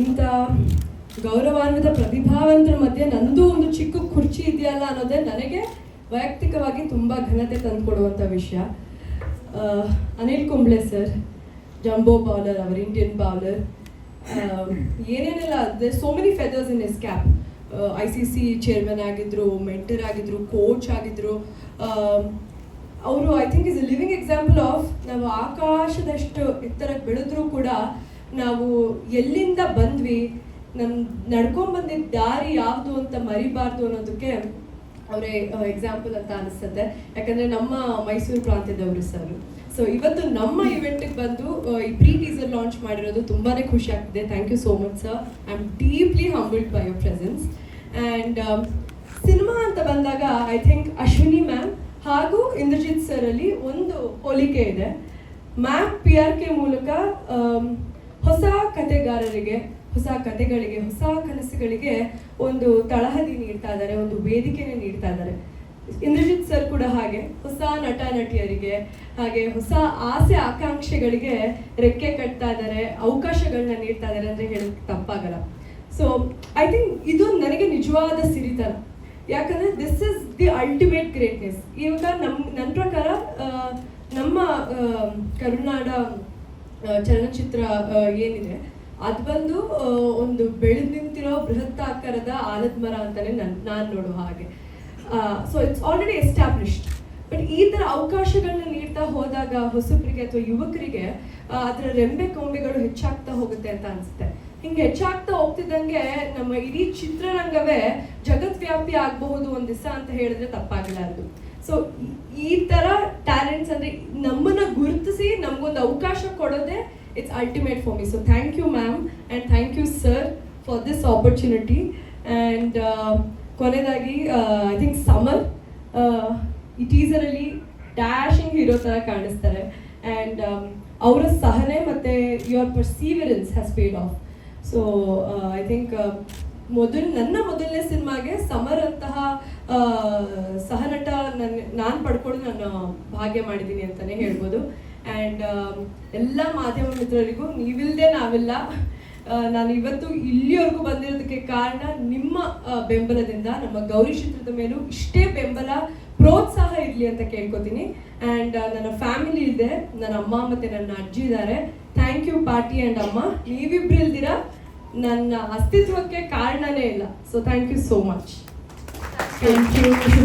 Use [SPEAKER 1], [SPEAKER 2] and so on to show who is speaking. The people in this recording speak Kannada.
[SPEAKER 1] ಇಂಥ ಗೌರವಾನ್ವಿತ ಪ್ರತಿಭಾವಂತರ ಮಧ್ಯೆ ನಂದು ಒಂದು ಚಿಕ್ಕ ಕುರ್ಚಿ ಇದೆಯಲ್ಲ ಅನ್ನೋದೇ ನನಗೆ ವೈಯಕ್ತಿಕವಾಗಿ ತುಂಬ ಘನತೆ ತಂದುಕೊಡುವಂಥ ವಿಷಯ. Anil Kumble sir, jumbo bowler our, Indian bowler ಏನೇನೆಲ್ಲ so many feathers in his cap I C C chairman ಆಗಿದ್ರು ಮೆಂಟರ್ ಆಗಿದ್ರು ಕೋಚ್ ಆಗಿದ್ರು. ಅವರು I think is a living example of ನಾವು ಆಕಾಶದಷ್ಟು ಎತ್ತರಕ್ಕೆ ಬೆಳೆದ್ರೂ ಕೂಡ ನಾವು ಎಲ್ಲಿಂದ ಬಂದ್ವಿ, ನಮ್ ನಡ್ಕೊಂಡ್ ಬಂದಿದ್ದ ದಾರಿ ಯಾವುದು ಅಂತ ಮರಿಬಾರ್ದು ಅನ್ನೋದಕ್ಕೆ ಅವರೇ ಎಕ್ಸಾಂಪಲ್ ಅಂತ ಅನಿಸ್ತದೆ ಯಾಕಂದ್ರೆ ನಮ್ಮ ಮೈಸೂರು ಪ್ರಾಂತ್ಯದವರು ಸರ್ ಸೊ ಇವತ್ತು ನಮ್ಮ ಇವೆಂಟಿಗೆ ಬಂದು ಈ ಪ್ರೀ ಟೀಸರ್ ಲಾಂಚ್ ಮಾಡಿರೋದು ತುಂಬಾನೇ ಖುಷಿ ಆಗ್ತಿದೆ. Thank you so much sir I am deeply humbled by your presence and cinema ಅಂತ ಬಂದಾಗ ಐ ಥಿಂಕ್ ಅಶ್ವಿನಿ ಮ್ಯಾಮ್ ಹಾಗೂ ಇಂದ್ರಜಿತ್ ಸರ್ ಅಲ್ಲಿ ಒಂದು ಹೋಲಿಕೆ ಇದೆ. ಮ್ಯಾಮ್ ಪಿ ಆರ್ ಕೆ ಮೂಲಕ ಆಮ್, ಹೊಸ ಕತೆಗಳಿಗೆ ಹೊಸ ಕನಸುಗಳಿಗೆ ಒಂದು ತಳಹದಿ ನೀಡ್ತಾ ಇದ್ದಾರೆ ಒಂದು ವೇದಿಕೆನೇ ನೀಡ್ತಾ ಇದ್ದಾರೆ. ಇಂದ್ರಜಿತ್ ಸರ್ ಕೂಡ ಹಾಗೆ ಹೊಸ ನಟ ನಟಿಯರಿಗೆ ಹಾಗೆ ಹೊಸ ಆಸೆ ಆಕಾಂಕ್ಷೆಗಳಿಗೆ ರೆಕ್ಕೆ ಕಟ್ತಾ ಇದ್ದಾರೆ ಅವಕಾಶಗಳನ್ನ ನೀಡ್ತಾ ಇದ್ದಾರೆ ಅಂದ್ರೆ ಹೇಳಕ್ ತಪ್ಪಾಗಲ್ಲ. ಸೊ ಐ ಥಿಂಕ್ ಇದು ನನಗೆ ನಿಜವಾದ ಸಿರಿತನ. ಯಾಕಂದ್ರೆ this is the ultimate greatness ಇವಾಗ ನಮ್ ನನ್ನ ಪ್ರಕಾರ ನಮ್ಮ ಕರುನಾಡ ಚಲನಚಿತ್ರ ಏನಿದೆ, ಅದು ಬಂದು ಒಂದು ಬೆಳೆದು ನಿಂತಿರೋ ಬೃಹತ್ತಾಕಾರದ ಆಲದ ಮರ ಅಂತಾನೆ ನನ್, ನಾನು ನೋಡೋ ಹಾಗೆ. So it's already established but ಈ ಥರ ಅವಕಾಶಗಳನ್ನ ನೀಡ್ತಾ ಹೋದಾಗ ಹೊಸಬರಿಗೆ ಅಥವಾ ಯುವಕರಿಗೆ ಅದರ ರೆಂಬೆ ಕೊಂಬೆಗಳು ಹೆಚ್ಚಾಗ್ತಾ ಹೋಗುತ್ತೆ ಅಂತ ಅನ್ಸುತ್ತೆ. ಹಿಂಗೆ ಹೆಚ್ಚಾಗ್ತಾ ಹೋಗ್ತಿದ್ದಂಗೆ ನಮ್ಮ ಇಡೀ ಚಿತ್ರರಂಗವೇ ಜಗತ್ವ್ಯಾಪಿ ಆಗಬಹುದು ಒಂದು ದಿವಸ ಅಂತ ಹೇಳಿದ್ರೆ ತಪ್ಪಾಗಲಾರದು ಸೊ ಈ ಅವಕಾಶ ಕೊಡೋದೇ it's ultimate for me so thank you ma'am and thank you sir for this opportunity and ಕೊನೆಯದಾಗಿ ಐ ಥಿಂಕ್ ಸಮರ್ ಈ ಟೀಸರಲ್ಲಿ ಡ್ಯಾಶಿಂಗ್ ಹೀರೋ ಥರ ಕಾಣಿಸ್ತಾರೆ. ಆ್ಯಂಡ್ ಅವರ ಸಹನೆ ಮತ್ತು your perseverance has paid off so I think ಮೊದಲು, ನನ್ನ ಮೊದಲನೇ ಸಿನಿಮಾಗೆ ಸಮರ್ ಅಂತಹ ಸಹನಟ ನನ್ನ ನಾನು ಪಡ್ಕೊಂಡು ನಾನು ಭಾಗ್ಯ ಮಾಡಿದ್ದೀನಿ ಅಂತಲೇ ಹೇಳ್ಬೋದು. ಆ್ಯಂಡ್ ಎಲ್ಲ ಮಾಧ್ಯಮ ಮಿತ್ರರಿಗೂ ನೀವಿಲ್ಲದೆ ನಾವೆಲ್ಲ. ನಾನು ಇವತ್ತು ಇಲ್ಲಿವರೆಗೂ ಬಂದಿರೋದಕ್ಕೆ ಕಾರಣ ನಿಮ್ಮ ಬೆಂಬಲದಿಂದ, ನಮ್ಮ ಗೌರಿ ಚಿತ್ರದ ಮೇಲೂ ಇಷ್ಟೇ ಬೆಂಬಲ, ಪ್ರೋತ್ಸಾಹ ಇರಲಿ ಅಂತ ಕೇಳ್ಕೊತೀನಿ. ಆ್ಯಂಡ್ ನನ್ನ ಫ್ಯಾಮಿಲಿ ಇದೆ. ನನ್ನ ಅಮ್ಮ ಮತ್ತು ನನ್ನ ಅಜ್ಜಿ ಇದ್ದಾರೆ. ಥ್ಯಾಂಕ್ ಯು ಪಾಟಿ ಆ್ಯಂಡ್ ಅಮ್ಮ. ನೀವಿಬ್ರು ಇಲ್ದಿರ? ನನ್ನ ಅಸ್ತಿತ್ವಕ್ಕೆ ಕಾರಣನೇ ಇಲ್ಲ. So thank you so much
[SPEAKER 2] thank you